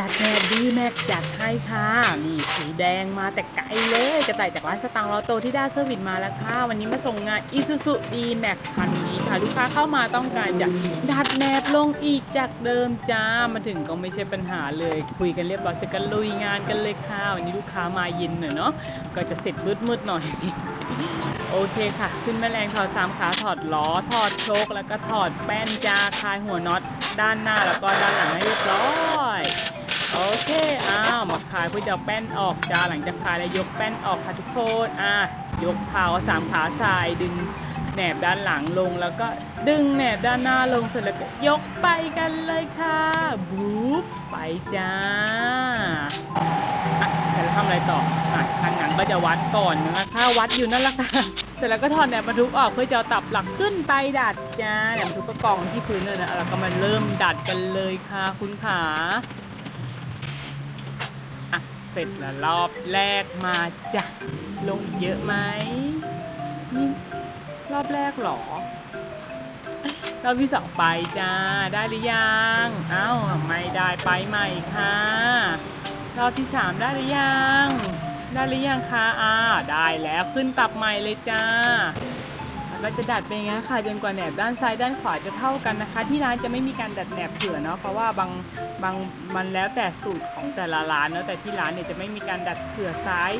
ดัดแดดดีแม็กจัดให้ค่ะนี่สีแดงมาแต่ไกลเลยกระต่ายจากร้านสตังค์ลอโตที่ด้าเซอร์วิสมาแล้วค่ะ วันนี้มาส่งงานอ Isuzu D-Max คันนี้ค่ะ ลูกค้าเข้ามาต้องการจะดัดแนบลงอีกจากเดิมจ้ามาถึงก็ไม่ใช่ปัญหาเลย คุยกันเรียบร้อยเสร็จกันลุยงานกันเลยค่ะ วันนี้ลูกค้ามาเย็นหน่อยเนาะก็จะเสร็จมืดๆหน่อยโอเคค่ะ ขึ้นแม่แรงถอดสามขาถอดล้อถอดโชคแล้วก็ถอดแป้นจาคลายหัวน็อตด้านหน้าแล้วก็ด้านหลังให้เรียบร้อย โอเค อ้าว มาคลายเพื่อจะแป้นออกจ้า หลังจากคลายแล้วยกแป้นออกค่ะทุกคน อะ ยกเท้าสามขาสายดึงแหนบด้านหลังลงแล้วก็ดึงแหนบด้านหน้าลงเสร็จแล้วก็ยกไปกันเลยค่ะบู๊บไปจ้าอะเสร็จแล้วทำอะไรต่ออะช่างหนังก็จะวัดก่อนนะคะ วัดอยู่นั่นแหละค่ะ เสร็จแล้วก็ถอดแหนบบรรทุกออกเพื่อจะตับหลักขึ้นไปดัดจ้าแหนบบรรทุกก็กองที่พื้นเลยนะแล้วก็มาเริ่มดัดกันเลยค่ะคุณขา เสร็จแล้วรอบแรกมาจ้ะลงอีกเยอะไหมนี่รอบแรกหรอรอบที่สองไปจ้าได้หรือยังเอ้าไม่ได้ไปใหม่ค่ะรอบที่สามได้หรือยังได้หรือยังคะอ่าได้แล้วขึ้นตับใหม่เลยจ้า แล้วก็จะดัดไปอย่างนี้นค่ะจนกว่าแหนบด้านซ้ายด้านขวาจะเท่ากันนะคะ ที่ร้านจะไม่มีการดัดแหนบเผื่อเนาะเพราะว่าบางบางมันแล้วแต่สูตรของแต่ละร้านเนาะแต่ที่ร้านเนี่ยจะไม่มีการดัดเผื่อซ้าย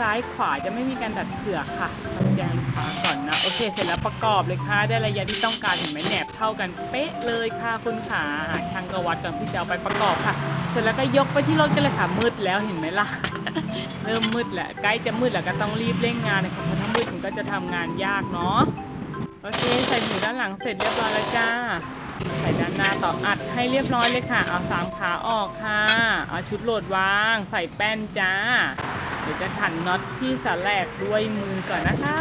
ซ้ายขวาจะไม่มีการดัดเผื่อค่ะต้องแจ้งลูกค้าก่อนนะโอเค เสร็จแล้วประกอบเลยค่ะได้ระยะที่ต้องการเห็นไหมแหนบเท่ากันเป๊ะเลยค่ะคุณขาช่างก็วัดก่อนที่จะเอาไปประกอบค่ะ เสร็จแล้วก็ยกไปที่รถกันเลยค่ะมืดแล้วเห็นไหมล่ะ เริ่มมืดแล้วใกล้จะมืดแล้วก็ต้องรีบเร่งงานนะคะเพราะถ้ามืดมันก็จะทำงานยากเนาะโอเคใส่หมูด้านหลังเสร็จเรียบร้อยแล้วจ้าใส่ด้านหน้าต่ออัดให้เรียบร้อยเลยค่ะ เอาสามขาออกค่ะ เอาชุดโหลดวาง ใส่แป้นจ้า เดี๋ยวจะขันน็อตที่สแลกด้วยมือก่อนนะคะ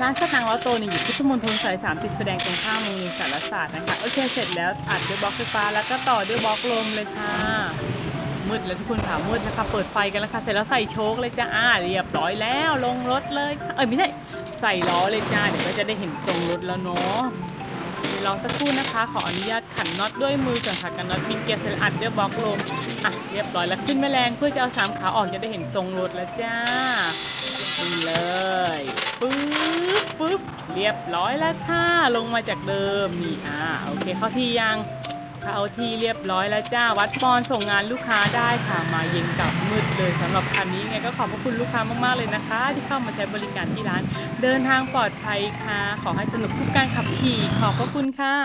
ร้านสตางค์ล้อโตเนี่ยอยู่พุทธมณฑลสายสามติดแสดงตรงข้ามโรงเรียนสารศาสตร์นะคะ โอเคเสร็จแล้วอัดด้วยบล็อกไฟฟ้าแล้วก็ต่อด้วยบล็อกลมเลยค่ะ มืดแล้วทุกคนค่ะมืดแล้วค่ะเปิดไฟกันแล้วค่ะเสร็จแล้วใส่โชคเลยจ้าอ่าเรียบร้อยแล้วลงรถเลยเอ้ยไม่ใช่ใส่ล้อเลยจ้าเดี๋ยวก็จะได้เห็นทรงรถแล้วเนาะรอสักครู่นะคะ ขออนุญาตขันน็อตด้วยมือก่อนค่ะกันน็อตมินเกียร์เสร็จอัดด้วยบล็อกลมอะเรียบร้อยแล้วขึ้นแม่แรงเพื่อจะเอาสามขาออกจะได้เห็นทรงรถแล้วจ้าเลยปึ๊บปึ๊บเรียบร้อยแล้วค่ะลงมาจากเดิมนี่อ่าโอเคเข้าที่ยัง เข้าที่เรียบร้อยแล้วจ้าวัดปอนส่งงานลูกค้าได้ค่ะมาเย็นกับมืดเลยสำหรับคันนี้ไงก็ขอบพระคุณลูกค้ามากๆเลยนะคะ ที่เข้ามาใช้บริการที่ร้าน เดินทางปลอดภัยค่ะ ขอให้สนุกทุกการขับขี่ขอบพระคุณค่ะ